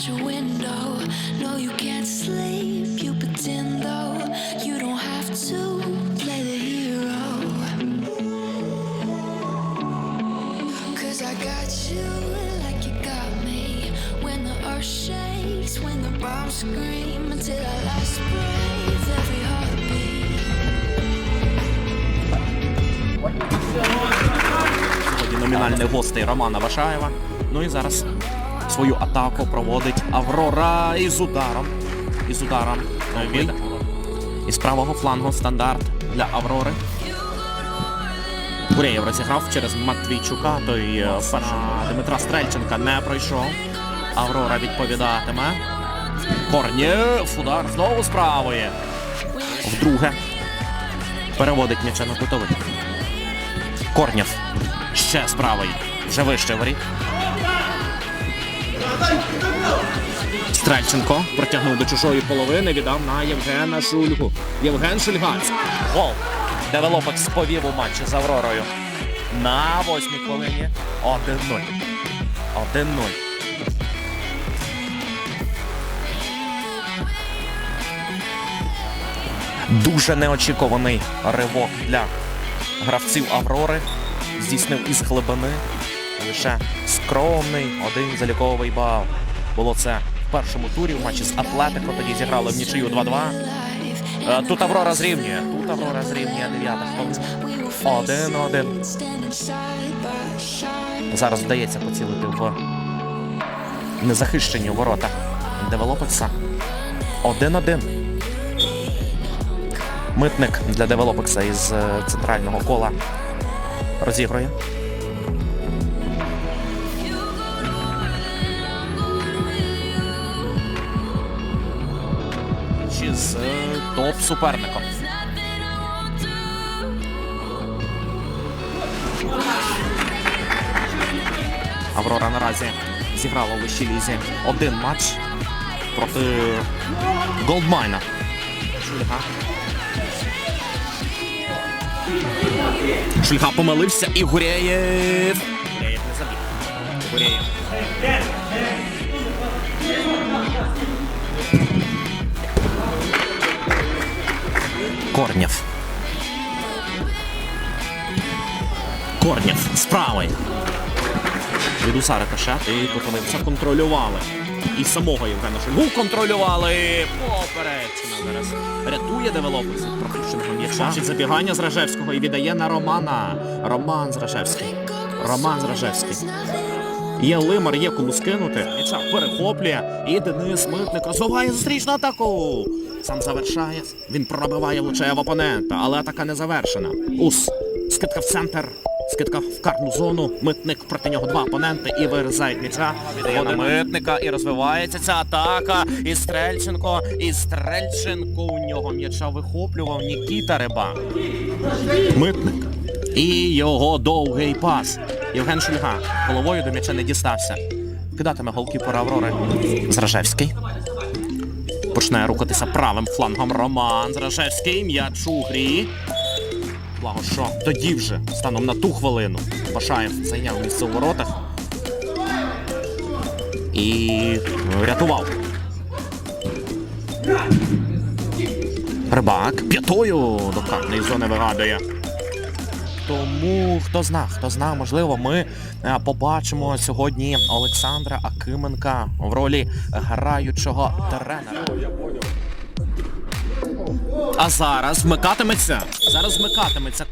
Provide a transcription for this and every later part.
stars out your window. No, you can't sleep. You pretend though you don't have to play the hero. Cause I got you like you got me. When the earth shakes, when the bombs scream, until our last breath, every heartbeat. Сьогодні номінальний гостей Романа Вашаєва. Ну і зараз свою атаку проводить Аврора із ударом. Із ударом е, від із правого флангу стандарт для Аврори. Куреєв розіграв через Матвійчука, той е, Дмитра Стрельченка не пройшов. Аврора відповідатиме. Корнєв, удар знову з правої. Вдруге переводить м'яча на кутовий. Корнєв. Ще з правої. Вже вище воріт. Стрельченко протягнув до чужої половини, віддав на Євгена Шульгу. Євген Шульгац. Гол. Девелопекс повів у матчі з Авророю. На восьмій хвилині 1-0. 1-0. Дуже неочікуваний ривок для гравців Аврори. Здійснив із глибини лише скромний один заліковий бал. Було це в першому турі в матчі з Атлетико. Тоді зіграли в нічию 2-2. Е, Тут Аврора зрівнює. Тут Аврора зрівнює дев'ята хвилина. Один-один. Зараз вдається поцілити в незахищені ворота Девелопекса. 1-1. Митник для Девелопекса із е, центрального кола розігрує. Е, топ-суперником. Аврора наразі зіграла у вищій лізі один матч проти Голдмайна. Шульга. Шульга помилився і Гурєєв. Гурєєв не забіг. Гурєєв. Корнєв. Корнєв з правої. Від Усари Кашат і Котовинця контролювали. І самого Євгена Шульгу контролювали. Поперечина зараз. Рятує девелопер від пропущеного м'яча. Бачить забігання з Ражевського і віддає на Романа. Роман Зражевський. Роман Зражевський. Є лимар, є кому скинути. М'яча перехоплює. І Денис Митник розвиває зустрічну атаку. Сам завершає. Він пробиває влучає в опонента, але атака не завершена. Ус. Скидка в центр. Скидка в карну зону. Митник проти нього два опоненти і вирізають м'яча. Віддає на митника і розвивається ця атака. І Стрельченко. І Стрельченко у нього м'яча вихоплював Нікіта Рибак. Митник. І його довгий пас. Євген Шульга головою до м'яча не дістався. Кидатиме голкіпер Аврори. Зражевський. Почне рухатися правим флангом Роман Зражевський. М'яч у грі. Благо, що тоді вже, станом на ту хвилину, Башаєв зайняв місце у воротах. І рятував. Рибак п'ятою до карної зони вигадує. Тому хто зна, хто зна, можливо, ми е, побачимо сьогодні Олександра Акименка в ролі граючого тренера. А зараз вмикатиметься. Зараз вмикатиметься.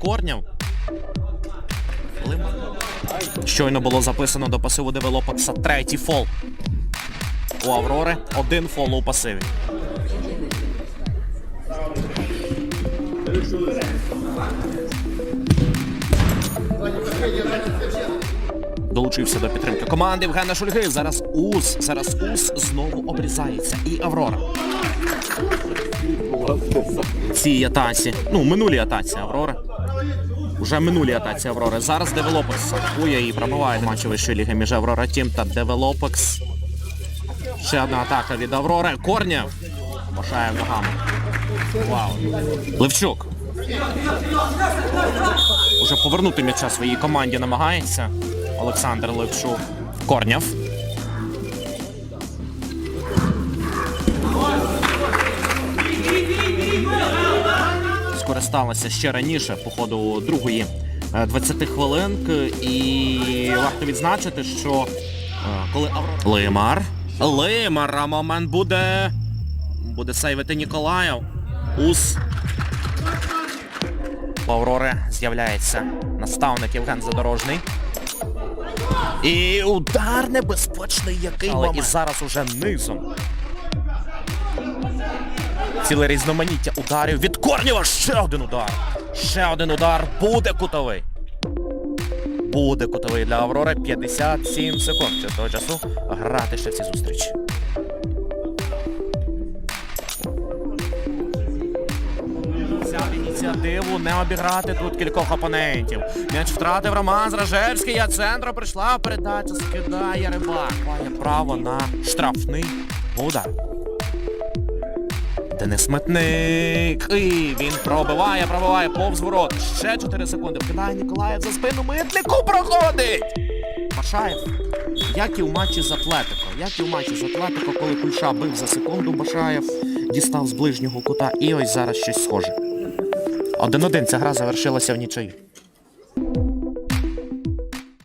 Лиман. Щойно було записано до пасиву девелопекса третій фол. У Аврори один фол у пасиві. Долучився до підтримки команди Євгена Шульги. Зараз Ус. Зараз Ус знову обрізається. І Аврора. Цій атаці. Ну, минулій атаці Аврори. Уже минулій атаці Аврори. Зараз Девелопекс атакує і пробиває матчі вищої ліги між Аврора Тім та Девелопекс. Ще одна атака від Аврори. Корня. Башає ногами. Вау. Левчук. Уже повернути м'яча своїй команді намагається. Олександр Левчук Корняв. Скористалася ще раніше по ходу другої е, 20 хвилинки. І варто відзначити, що е, коли Лимар. Лимар, а момент буде. Буде сейвити Ніколаєв. Ус. Аврори з'являється наставник Євген Задорожний. І удар небезпечний, який Але і зараз уже низом. Ціле різноманіття ударів від Корнєва. Ще один удар. Ще один удар. Буде кутовий. Буде кутовий для Аврори. 57 секунд. Того часу грати ще всі зустрічі. Ініціативу не обіграти тут кількох опонентів. М'яч втратив Роман Зражевський, а центру прийшла передача, скидає рибак. Має право на штрафний удар. Денис Метник. І він пробиває, пробиває повз ворот. Ще 4 секунди. Вкидає Ніколаєв за спину. Митнику проходить. Башаєв. Як і в матчі з Атлетико. Як і в матчі з Атлетико, коли Кульша бив за секунду, Башаєв дістав з ближнього кута. І ось зараз щось схоже. Один-один ця гра завершилася в нічиї.